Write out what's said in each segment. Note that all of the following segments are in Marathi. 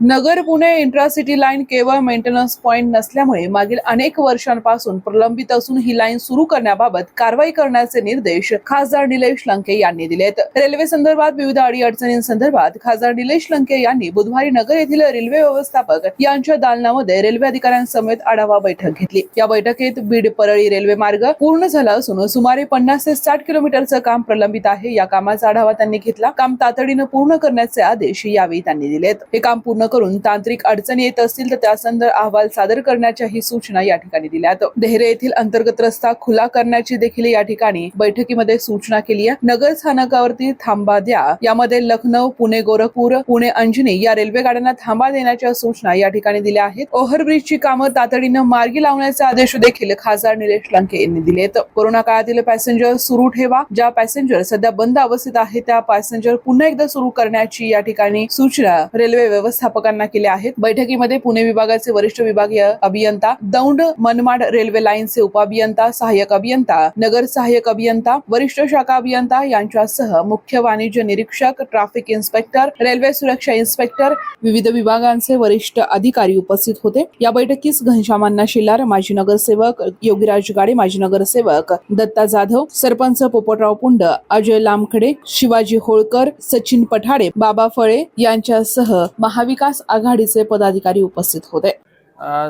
नगर पुणे इंट्रासिटी लाईन केवळ मेंटेनन्स पॉईंट नसल्यामुळे मागील अनेक वर्षांपासून प्रलंबित असून ही लाईन सुरू करण्याबाबत कारवाई करण्याचे निर्देश खासदार निलेश लंके यांनी दिलेत. रेल्वे संदर्भात विविध अडीअडचणींसंदर्भात खासदार निलेश लंके यांनी बुधवारी नगर येथील रेल्वे व्यवस्थापक यांच्या दालनामध्ये रेल्वे अधिकाऱ्यांसमेत आढावा बैठक घेतली. या बैठकीत बीड परळी रेल्वे मार्ग पूर्ण झाला असून सुमारे पन्नास ते साठ किलोमीटरचं काम प्रलंबित आहे. या कामाचा आढावा त्यांनी घेतला. काम तातडीनं पूर्ण करण्याचे आदेश यावेळी त्यांनी दिलेत. हे काम पूर्ण करून तांत्रिक अडचणी येत असतील तर त्यासंदर्भात अहवाल सादर करण्याच्याही सूचना या ठिकाणी दिल्यात देहरे येथील अंतर्गत रस्ता खुला करण्याची देखील या ठिकाणी बैठकीमध्ये सूचना केली आहे. नगर स्थानकावरती थांबा द्या. यामध्ये लखनौ पुणे गोरखपूर पुणे अंजनी या रेल्वे गाड्यांना थांबा देण्याच्या सूचना या ठिकाणी दिल्या आहेत. ओव्हरब्रिजची कामं तातडीनं मार्गी लावण्याचे आदेश देखील खासदार निलेश लंके यांनी दिलेत कोरोना काळातील पॅसेंजर सुरू ठेवा. ज्या पॅसेंजर सध्या बंद अवस्थेत आहेत त्या पॅसेंजर पुन्हा एकदा सुरू करण्याची या ठिकाणी सूचना रेल्वे व्यवस्थापन व्यवस्थापकांना केल्या आहेत. बैठकीमध्ये पुणे विभागाचे वरिष्ठ विभागीय अभियंता दौंड मनमाड रेल्वे लाईनचे उपअभियंता सहाय्यक अभियंता नगर सहाय्यक अभियंता वरिष्ठ शाखा अभियंता यांच्यासह मुख्य वाणिज्य निरीक्षक ट्रॅफिक इन्स्पेक्टर रेल्वे सुरक्षा इन्स्पेक्टर विविध विभागांचे वरिष्ठ अधिकारी उपस्थित होते. या बैठकीस घनश्यामांना शिल्लार माजी नगरसेवक योगीराज गाडे माजी नगरसेवक दत्ता जाधव सरपंच पोपटराव पुंड अजय लामखडे शिवाजी होळकर सचिन पठाडे बाबा फळे यांच्यासह महाविकास आघाडीचे पदाधिकारी उपस्थित होते.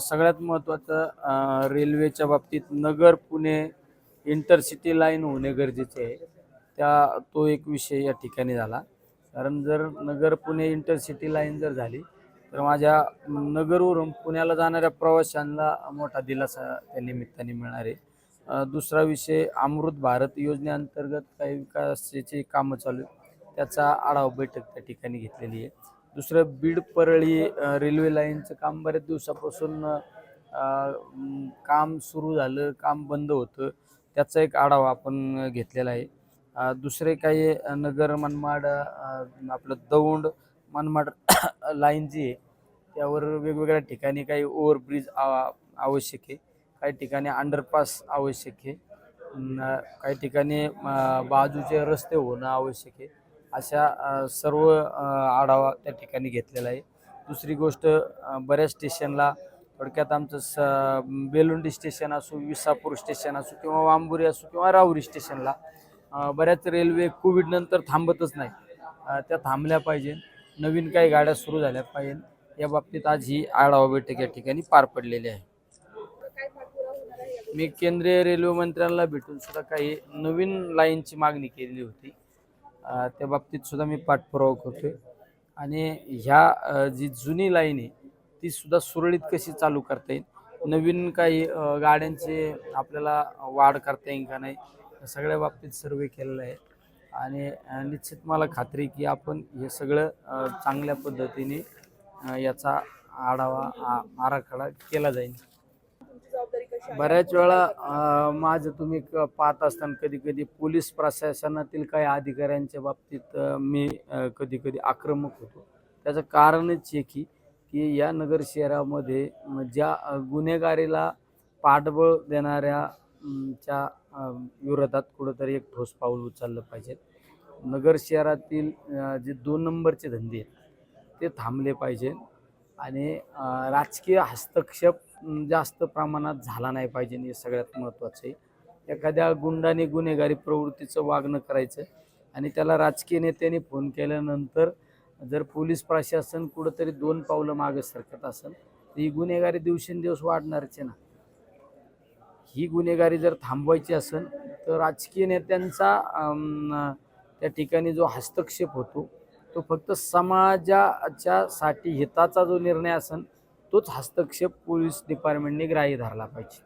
सगळ्यात महत्त्वाचं रेल्वेच्या बाबतीत नगर पुणे इंटरसिटी लाईन होणे गरजेचे आहे. त्या तो एक विषय या ठिकाणी झाला. कारण जर नगर पुणे इंटरसिटी लाईन जर झाली तर माझ्या नगरवरून पुण्याला जाणाऱ्या प्रवाशांना मोठा दिलासा त्या निमित्ताने मिळणार आहे. दुसरा विषय अमृत भारत योजनेअंतर्गत काही विकासाची कामं चालू आहेत. त्याचा आढावा बैठक त्या ठिकाणी घेतलेली आहे. दुसरं बीड परळी रेल्वे लाईनचं काम बऱ्याच दिवसापासून काम सुरू झालं काम बंद होतं. त्याचा एक आढावा आपण घेतलेला आहे. दुसरे काही नगर मनमाड आपलं दौंड मनमाड लाईन जी आहे त्यावर वेगवेगळ्या ठिकाणी काही ओव्हरब्रिज आवश्यक आहे. काही ठिकाणी अंडरपास आवश्यक आहे. न, काही ठिकाणी बाजूचे रस्ते होणं आवश्यक आहे. अशा सर्व आढावा त्या ठिकाणी घेतलेला आहे. दुसरी गोष्ट बऱ्याच स्टेशनला थोडक्यात आमचं स बेलुंडी स्टेशन असो विसापूर स्टेशन असो किंवा वांबुरी असो किंवा राहुरी स्टेशनला बऱ्याच रेल्वे कोविडनंतर थांबतच नाही. त्या थांबल्या पाहिजे. नवीन काही गाड्या सुरू झाल्या पाहिजे. या बाबतीत आज ही आढावा बैठक या ठिकाणी पार पडलेली आहे. मी केंद्रीय रेल्वे मंत्र्यांना भेटून सुद्धा काही नवीन लाईनची मागणी केलेली होती. त्या बाबतीत सुद्धा मी पाठपुरावा करतोय. आणि ह्या जी जुनी लाईन आहे ती सुद्धा सुरळीत कशी चालू करता येईल? नवीन काही गाड्यांची गाड्यांचे आपल्याला वाढ करता येईल का नाही? सगळ्या बाबतीत सर्वे केलेला आहे. आणि निश्चित मला खात्री की आपण हे सगळं चांगल्या पद्धतीने याचा आढावा आराखडा केला जाईल. बऱ्याच वेळा माझं तुम्ही क- पाहत असताना कधी कधी पोलीस प्रशासनातील काही अधिकाऱ्यांच्या बाबतीत मी कधी कधी आक्रमक होतो. त्याचं कारणच आहे की की या नगर शहरामध्ये ज्या गुन्हेगारीला पाठबळ देणाऱ्या च्या विरोधात कुठंतरी एक ठोस पाऊल उचललं पाहिजे. नगर शहरातील जे दोन नंबरचे धंदे आहेत ते थांबले पाहिजे. आणि राजकीय हस्तक्षेप जास्त प्रमाणात झाला नाही पाहिजे हे सगळ्यात महत्त्वाचं आहे. एखाद्या गुंडाने गुन्हेगारी प्रवृत्तीचं वागणं करायचं आणि त्याला राजकीय नेत्याने फोन केल्यानंतर जर पोलीस प्रशासन कुठंतरी दोन पावलं मागे सरकत असेल तर ही गुन्हेगारी दिवसेंदिवस वाढणारच आहे ना. ही गुन्हेगारी जर थांबवायची असेल तर राजकीय नेत्यांचा त्या ठिकाणी जो हस्तक्षेप होतो तो फक्त समाजाच्या साठी हिताचा जो निर्णय असेल तोच हस्तक्षेप पोलीस डिपार्टमेंटने ग्राह्य धरला पाहिजे.